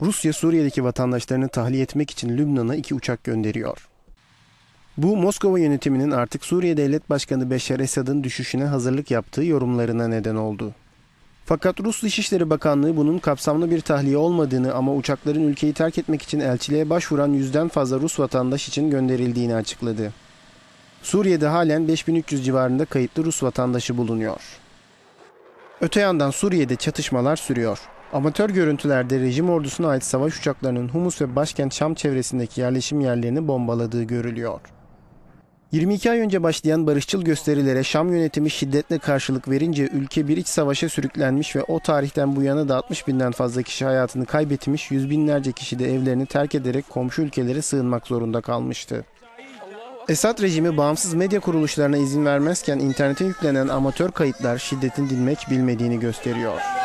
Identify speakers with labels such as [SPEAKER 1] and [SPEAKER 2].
[SPEAKER 1] Rusya Suriye'deki vatandaşlarını tahliye etmek için Lübnan'a iki uçak gönderiyor. Bu Moskova yönetiminin artık Suriye Devlet Başkanı Beşar Esad'ın düşüşüne hazırlık yaptığı yorumlarına neden oldu. Fakat Rus Dışişleri Bakanlığı bunun kapsamlı bir tahliye olmadığını ama uçakların ülkeyi terk etmek için elçiliğe başvuran yüzden fazla Rus vatandaş için gönderildiğini açıkladı. Suriye'de halen 5300 civarında kayıtlı Rus vatandaşı bulunuyor. Öte yandan Suriye'de çatışmalar sürüyor. Amatör görüntülerde rejim ordusuna ait savaş uçaklarının Humus ve başkent Şam çevresindeki yerleşim yerlerini bombaladığı görülüyor. 22 ay önce başlayan barışçıl gösterilere Şam yönetimi şiddetle karşılık verince ülke bir iç savaşa sürüklenmiş ve o tarihten bu yana da 60 binden fazla kişi hayatını kaybetmiş, yüz binlerce kişi de evlerini terk ederek komşu ülkelere sığınmak zorunda kalmıştı. Esad rejimi bağımsız medya kuruluşlarına izin vermezken internete yüklenen amatör kayıtlar şiddetin dinmek bilmediğini gösteriyor.